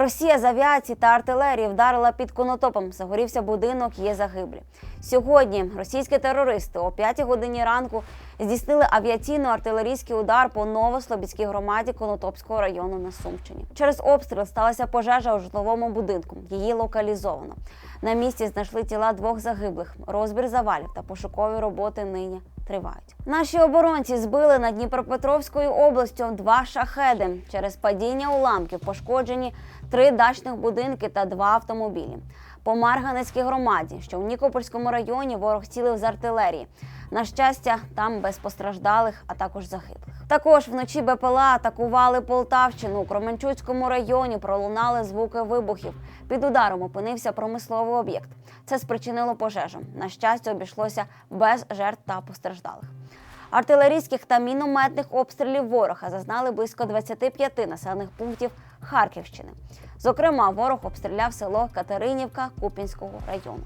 Росія з авіації та артилерії вдарила під конотопом. Загорівся будинок, є загиблі. Сьогодні російські терористи о 5 годині ранку здійснили авіаційно-артилерійський удар по Новослобідській громаді Конотопського району на Сумщині. Через обстріл сталася пожежа у житловому будинку. Її локалізовано. На місці знайшли тіла двох загиблих. Розбір завалів та пошукові роботи нині тривають. Наші оборонці збили над Дніпропетровською областю два шахеди. Через падіння уламків пошкоджені три дачних будинки та два автомобілі. По Марганецькій громаді, що в Нікопольському районі, ворог цілив з артилерії. На щастя, там без постраждалих, а також загиблих. Також вночі БПЛА атакували Полтавщину. У Кременчуцькому районі пролунали звуки вибухів. Під ударом опинився промисловий об'єкт. Це спричинило пожежу. На щастя, обійшлося без жертв та постраждалих. Артилерійських та мінометних обстрілів ворога зазнали близько 25 населених пунктів Харківщини. Зокрема, ворог обстріляв село Катеринівка Купінського району.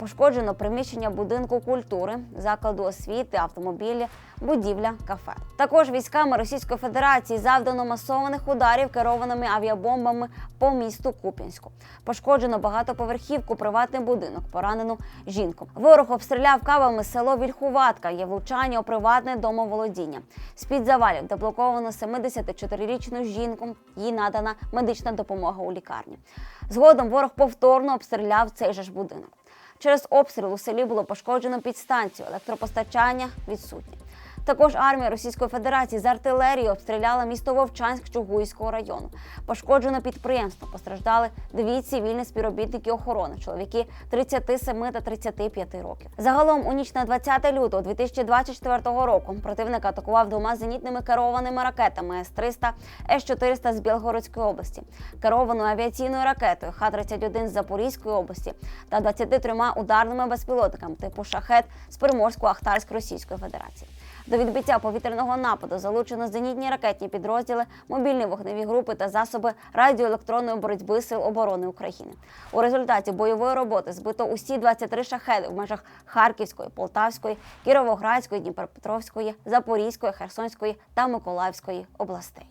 Пошкоджено приміщення будинку культури, закладу освіти, автомобілі, будівля, кафе. Також військами Російської Федерації завдано масованих ударів керованими авіабомбами по місту Купінську. Пошкоджено багатоповерхівку, приватний будинок, поранену жінку. Ворог обстріляв кавами село Вільхуватка. Є влучання у приватне домоволодіння. З під завалів деблоковано 74-річну жінку. Їй надана медична допомога у лікарні. Згодом ворог повторно обстріляв цей же ж будинок. Через обстріл у селі було пошкоджено підстанцію, електропостачання відсутнє. Також армія Російської Федерації з артилерії обстріляла місто Вовчанськ Чугуйського району. Пошкоджено підприємство. Постраждали дві цивільні співробітники охорони, чоловіки 37 та 35 років. Загалом у ніч на 20 лютого 2024 року противник атакував двома зенітними керованими ракетами С-300, С-400 з Білгородської області, керованою авіаційною ракетою Х-31 з Запорізької області та 23 ударними безпілотниками типу шахет з Приморсько-Ахтарськ Російської Федерації. До відбиття повітряного нападу залучено зенітні ракетні підрозділи, мобільні вогневі групи та засоби радіоелектронної боротьби Сил оборони України. У результаті бойової роботи збито усі 23 шахеди в межах Харківської, Полтавської, Кіровоградської, Дніпропетровської, Запорізької, Херсонської та Миколаївської областей.